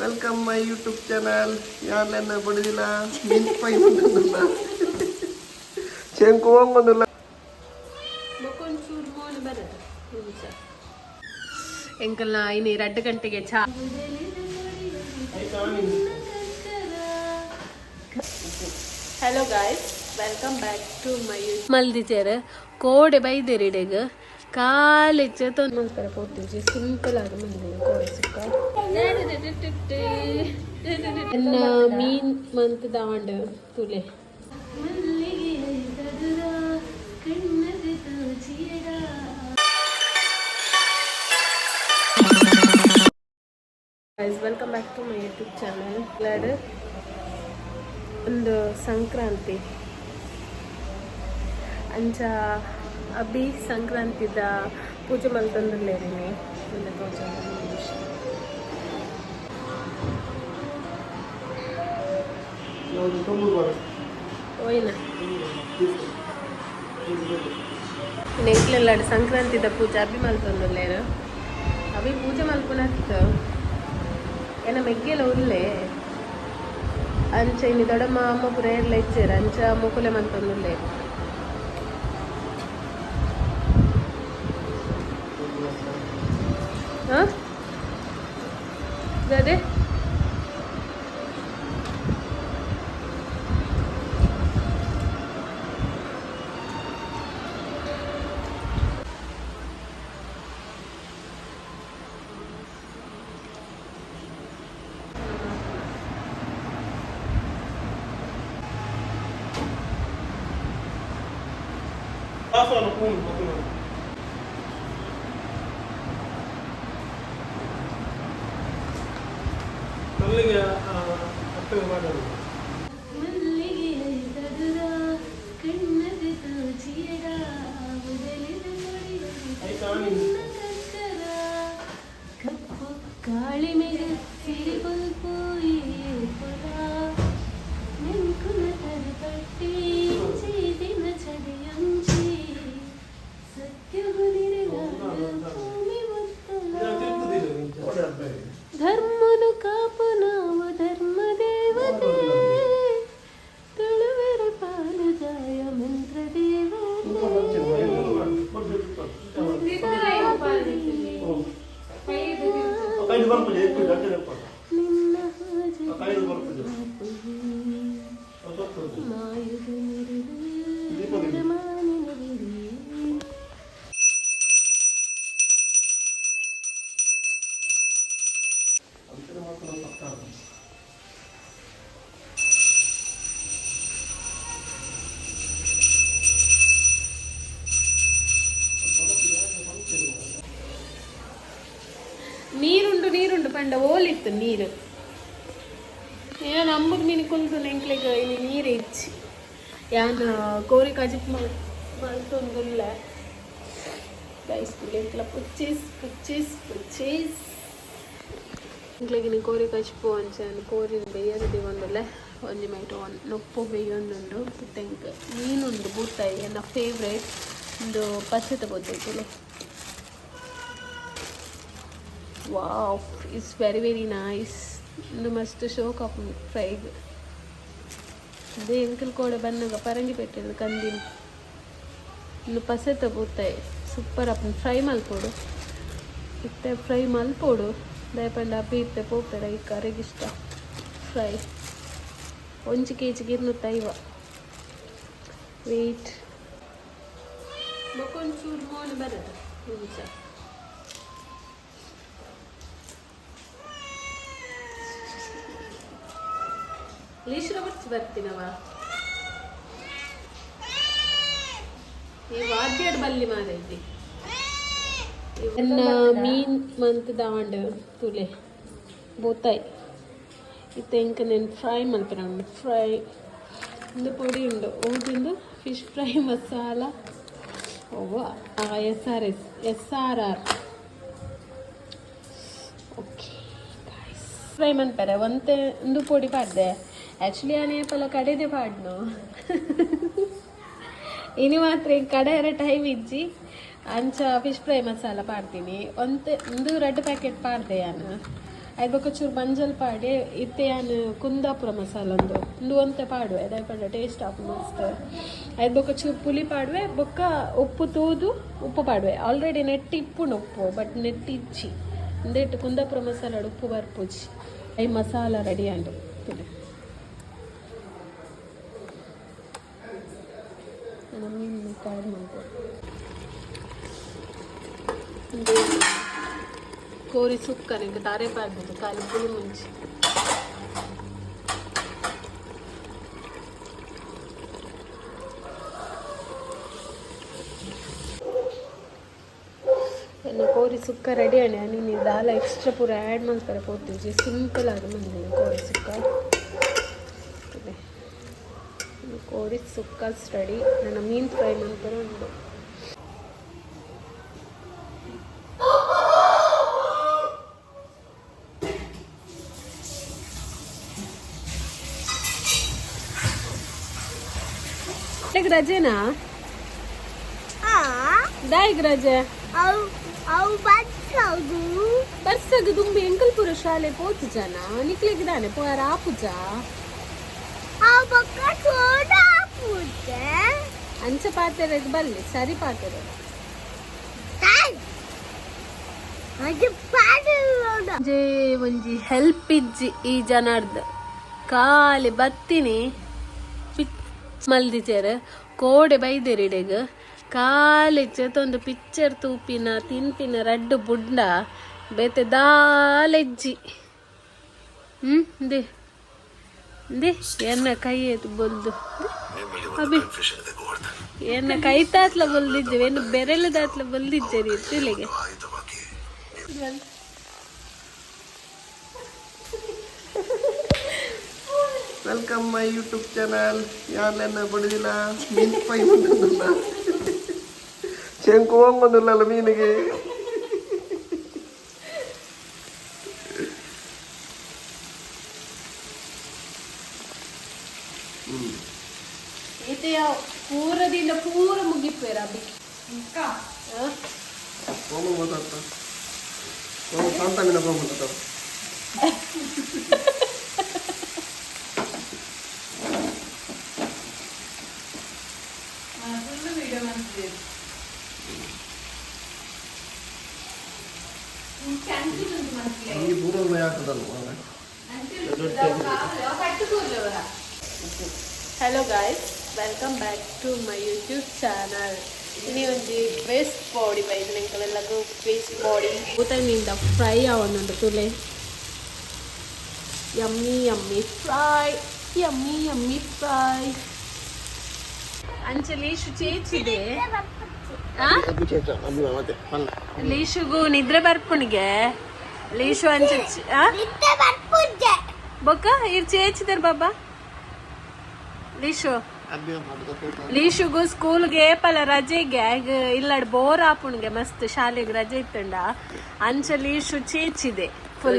Welcome my YouTube channel ಯಾರ್ಲೆನ್ನ ಬಡಿದಿಲ್ಲ. ಮಿಂಚ್ ಪೈ ಬಂದಿಲ್ಲ ಚೆಂಕು ಬರದು ಎಂಕಲ್ನ ಇನ್ನು ಎರಡು ಗಂಟೆಗೆ ಚಾ. Hello guys welcome back to my ಮಲ್ದಿಚೇರ, ಕೋಡೆ ಬೈದೇರಿಡೆಗ. ಕಾಲಿಚ್ಚ ತೊಂದು ಮಲ್ಪರ ಪೋತಿಜಿ ಸಿಂಪಲ್ ಆಗಿ ಮಂದಿನ ಕೋಡೆ ಸಿಕ್ಕ ಎನ್ನ ಮೀನ್ ಮಂತ್ ದಾಂಡ ತುಲೆ guys welcome back to my YouTube channel glad ಒಂದು ಸಂಕ್ರಾಂತಿ ಅಂಚ ಅಭಿ ಸಂಕ್ರಾಂತಿದ ಪೂಜೆ ಮಲ್ತಂದ್ರಲ್ಲೇrini ಒಂದು ತೋಜ ಓಯ್ನ ನೆಕ್ಲೆಲ್ಲಾಡು ಸಂಕ್ರಾಂತಿದ ಪೂಜೆ ಅಭಿ ಮಲ್ತಂದ್ರಲ್ಲೇನು ಅಭಿ ಪೂಜೆ ಮಲ್ಪುನತ್ತು ಏನ ಮೆಗ್ಗೆಲ್ಲ ಉರ್ಲೆ ಅಂಚ ಇನ್ನು ದೊಡ್ಡಮ್ಮ ಅಮ್ಮ ಪುರ ಎಲ್ಲ ಇಚ್ಚೇರ ಅಂಚ ಮುಕುಲೆ ಮಂತೊಂದುಲ್ಲೆ ಹಾಂ Passa no fundo, passa no சொல்லுங்க அத்தை மாதிரி ನೀರುಂಡು ಪಂಡ, ಓಲಿತ್ತು ನೀರು. ಏನೋ ನಂಬುದು ನೀನು ಕುಂತು ನೆಂಕ್ಲೆಗ ಇಲ್ಲಿ ನೀರು ಇಚ್ಚಿ. ಯಾನ ಕೋರಿ ಕಜಿಪ್ ಮಲ್ತೊಂದುಲ್ಲ. ಗೈಸ್ ಎಂಕ್ಲ ಪುಚ್ಚೀಸ್ ಪುಚ್ಚೀಸ್ ಪುಚ್ಚೀಸ್. ಇಂಕ್ಲೆಗೆ ನೀನು ಕೋರಿ ಕಜಿಪು ಅಂಚಾನು ಕೋರಿ ಬೇಯದ ಒಂದಲ್ಲ ಒಂಜಿ ಮೈಟ್ ಒನ್ ನೊಪ್ಪು ಬೇಯೊಂದುಂಡು ತೆಂಕ್ ಮೀನುಂಡು ಬೂತಾಯಿ ನನ್ನ ಫೇವ್ರೇಟ್ ಒಂದು ಪಚ್ಚತ ಬೊದ್ದೈತಲ್ಲ wow it's very very nice ಇನ್ನು ಮಸ್ತ್ ಶೋ ಕಪ್ ಫ್ರೈಗ್ ಅದೇ ಎಂಕಲ್ ಕೋಡೆ ಬನ್ನಾಗ ಪರಂಗಿ ಪೆಟ್ಟಿದ್ದು ಕಂದಿನ. ಇನ್ನು ಪಸೆ ಬೂತಾಯಿ ಸೂಪರ್ ಅಪ್ಪನ ಫ್ರೈ ಮಲ್ಪೋಡು. ಇತ್ತೆ ಫ್ರೈ ಮಲ್ಪೋಡು. ದಯಪಂಡ ಬೀರ್ತೆ ಪೋಪೆರ ಈ ಕರೆಗಿಷ್ಟ ಫ್ರೈ ಒಂಜಿ ಕೆ ಜಿಗೆ ಇನ್ನು ತೈವ ವೆಯ್ಟ್ ಮಕ್ಕೊಂಚೂರು ಮೋನ್ ಬರೋದು. ನಿಮಿಷ ಲೀಶ್ರ ಬರ್ಚಿ ಬರ್ತೀನವ ಈ ವಾದ್ಯಡ್ ಬಲ್ಲಿ ಮಾರೈತಿ ಮೀನ್ ಮಂತ್ ದಾಂಡ್ ತುಲೆ ಬೋತಾಯಿ. ಇತ್ತೆ ಇಂಕ ನೆನ್ ಫ್ರೈ ಮಲ್ಪುನ ಫ್ರೈ ಇಂದು ಪೊಡಿ ಉಂಡು. ಓದಿಂದು fish fry masala ಓವ S R S S R R okay fry ಮನ್ಪರೆ ಒಂತೆ ಒಂದು ಪೊಡಿ ಪಾಡ್ದೆ ಆ್ಯಕ್ಚುಲಿ ಆ ನೇಪಲ ಕಡೆದೆ ಪಾಡ್ನು ಇನಿ ಮಾತ್ರ ಈ ಕಡೆ ಎರಡು ಟೈಮ್ ಇಜ್ಜಿ, ಅಂಚ ಫಿಶ್ ಫ್ರೈ ಮಸಾಲ ಪಾಡ್ತೀನಿ ಒಂತೆ ಒಂದು ರೆಡ್ ಪ್ಯಾಕೆಟ್ ಪಾಡ್ದೆ ನಾನು ಐದು ಚೂರು ಮಂಜಲ್ ಪಾಡಿ, ಇತ್ತೆ ಯಾನು ಕುಂದಾಪುರ ಮಸಾಲ ಒಂದು ಒಂದು ಒಂತೆ ಪಾಡುವೆ ಪಂಡ ಟೇಸ್ಟ್ ಆಫ್ ಮಸ್ತ್ ಐದು ಬೊಕ್ಕ ಚೂರು ಪುಲಿ ಪಾಡುವೆ, ಬೊಕ್ಕ ಉಪ್ಪು ತೂದು, ಉಪ್ಪು ಪಾಡುವೆ. ಆಲ್ರೆಡಿ ನೆಟ್ಟಿ ಉಪ್ಪು ಬಟ್ ನೆಟ್ಟಿ ಇಚ್ಚಿ ಇಂದೇಟು ಕುಂದಾಪುರ ಮಸಾಲ ಉಪ್ಪು ಬರ್ಪುಜಿ ಐ ಮಸಾಲ ರೆಡಿ ಅಂಡು ತುಲೆ ನನ್ನ ಮೀನು ಕಾಳು ಮಾಡ್ಬೋದು. ಕೋರಿ ಸುಕ್ಕ, ನಿಮಗೆ ತಾರೆ ಪಾಡ್ಬೋದು ಖಾಲಿ ಪುಳಿ ಮುಂಚೆ. ಎನ್ನ ಕೋರಿ ಸುಕ್ಕ ರೆಡಿ ಅಣ್ಣ, ನೀನು ದಾಲ ಎಕ್ಸ್ಟ್ರಾ ಪೂರ ಆ್ಯಡ್ ಮಾಡ್ತಾರೆ ಪೋತಿಜಿ ಸಿಂಪಲ್ ಆಗಿ ಬಂದಿದೆ ಕೋರಿ ಸುಕ್ಕ. ಕೋರಿ ಸುಕ್ಕ ರೆಡಿ ನನ್ನ ಮೀನು ಫ್ರೈ ಮಾಡ್ತಾರೆ ಉಂಟು ಈಗ ರಜೆನಾ ದಾಯಿಗ್ ರಜೆ ಅವು ಅವು ಬಚ್ಚದು ಬರ್ಸಗ ದುಂಬಿ ಎಂಕಲ್ಪುರ ಶಾಲೆ ಪೋತು ಜನ ನಿಕ್ಲಿಗಿದಾನೆ ಪೋಯಾರ ಆಪುಜ ಅವು ಬಕ್ಕ ಸೋಡ ಪೂಜೆ ಅಂಚ ಪಾತ್ರೆ ಬಲ್ಲಿ ಸರಿ ಪಾತ್ರೆ. ಅದು ಜೇ ಒಂಜಿ ಹೆಲ್ಪ್ ಇಜ್ಜಿ ಈ ಜನರ್ದ. ಕಾಲಿ ಬತ್ತಿನಿ, ಪಿಚ್ ಮಲ್ದಿಚೇರ್ ಕೋಡೆ ಬೈದೆರಿಡೆಗ್ ಖಾಲಿ ತೊಂದು ಪಿಚ್ಚರ್ ತೂಪಿನ ತಿಂತಿನ ರಡ್ಡು ಬುಡ್ಡ ಬೇತೆ ದಾಲೆಜ್ಜಿ ಹ್ಮ್, ದೇ ದೇ ಎನ್ನ ಕೈ ಬೊಲ್ದು. ಅಬಿ ಎನ್ನ ಕೈ ತಾತ್ಲ ಬೊಲ್ದಿದ್ದೇವೆ ಎನ್ನ ಬೆರಳು ದಾತ್ಲ ಬೊಲ್ದಿದ್ದೇರಿ ತಿಳಿಗೆ. ವೆಲ್ಕಮ್ ಮೈ ಯೂಟ್ಯೂಬ್ ಚಾನಲ್ ಯಾರ್ಲೆನ್ನ ಬಡಿದಿಲ್ಲ ಮೀನ್ ಪೈ ಬಂದಿಲ್ಲ ಶಂಕು ಬಂದಿಲ್ಲ ಮೀನಿಗೆ. ಮುಗಿಪೇರ ಅಬ್ಬಿ ಹೋಮ ಮಾತಾಡ್ತಾ ಹೋಮ ಸಾಂತಾಮಿನ ಹೋಮ ಮಾತಾಡ್ತಾ ಈ ಪೂರ್ವ ಆಗ್ತದಲ್ವ hello guys welcome back to my YouTube channel ಇನಿ ಒಂದು ವೇಸ್ಟ್ ಬಾಡಿ ಬೈದು ನಿಂಕಲೆಲ್ಲಗೂ ವೇಸ್ಟ್ ಬಾಡಿ ಊತಿಂದ ಫ್ರೈ ಅವನೊಂದು ತುಲೆ yummy yummy fry yummy yummy fry ಅಂಚಲಿ ಅಲ್ಲ ಲೀಶುಗೂ ನಿದ್ರೆ ಬರ್ಪುಣಿಗೆ ಲೀಶು ಅಂಚೆ ಬೊಕ್ಕ ಇರ್ ಚೇಚಿದಾರ ಬಾಬಾ ಲೀಶು ಲೀಶುಗು ಸ್ಕೂಲ್ಗೆ ಪಲ ರಜೆಗೆ ಇಲ್ಲಡ್ ಬೋರ್ ಆಪುಣ್ಗೆ ಮಸ್ತ್ ಶಾಲೆಗೆ ರಜೆ ಇತ್ತಂಡ. ಅಂಚ ಲೀಶು ಚೇಚಿದೆ ಫುಲ್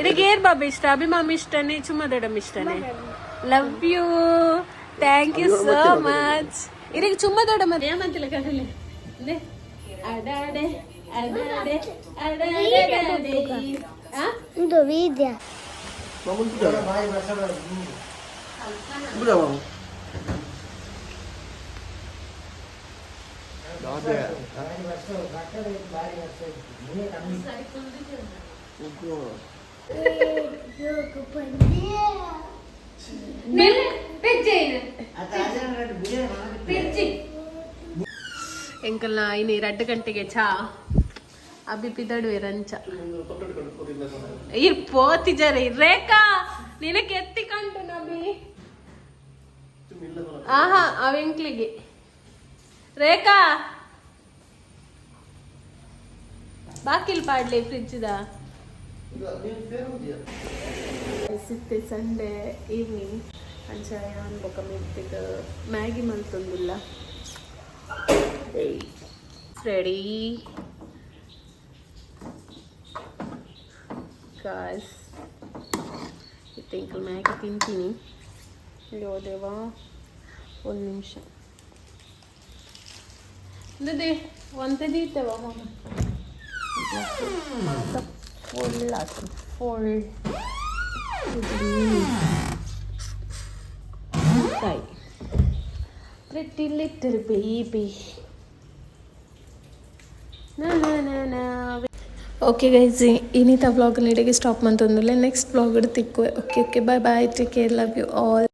ಇದಕ್ಕೆ ಏರ್ ಬಾಬಾ ಇಷ್ಟ? ಅಭಿಮಾಮ್ ಇಷ್ಟನೇ ಚುಮ್ಮದಡಮ್ ಇಷ್ಟನೇ? Love you thank you so much ಇದಕ್ಕೆ ಚುಮ್ಮದೊಡ ಮತ್ತೆ ಏಮಂತಿಲ್ಲ ಕಡಲೆ. ಅಡಾಡೆ ಅಡಾಡೆ ಅಡಾಡೆ ಆ? ಇದು ವೀದ್ಯ ಉಗ್ಗು. ಎಂಕಲ್ನ ಇನ್ನು ಎರಡು ಗಂಟೆಗೆ ಚಾ ಅಬ್ಬಿ ಪಿದಡುವೆ ರಂಚ ಇರ್ ಪೋತಿ ರೇಖಾ ರೇಖಾ ನಿನಗೆ ಎತ್ತಿಕೊಂಡು ನಬಿ ಆಹಾ ಅವೆಂಕ್ಲಿಗೆ ರೇಖಾ! ಬಾಕಿಲ್ ಪಾಡ್ಲಿ ಫ್ರಿಜ್ದ ಸಿತ್ತೆ ಸಂಡೇ ಈವ್ನಿಂಗ್ ಅಂಚಾಯ ಅನ್ಬೋಕ ಮಿತ್ತಿಗ ಮ್ಯಾಗಿ ಮಲ್ತೊಂದಿಲ್ಲ ರೆಡಿ ಗಾಯ್ಸ್ ಇತ್ತೆ ಮ್ಯಾಗಿ ತಿಂತೀನಿ? ಯೋದೇವಾ ಒಂದು ನಿಮಿಷ ಇಂದದೆ ಒಂತೆ ದೀತವ ಮಾಮ ಫುಲ್ ಆತು ಫುಲ್ ತಾಯಿ pretty little baby okay guys ಇನ್ನಿತ blog ನೀಡಿಗೆ stop ಮಂತಂದುಲ್ಲೆ next blog ತಿಕ್ಕು okay okay bye bye take care love you all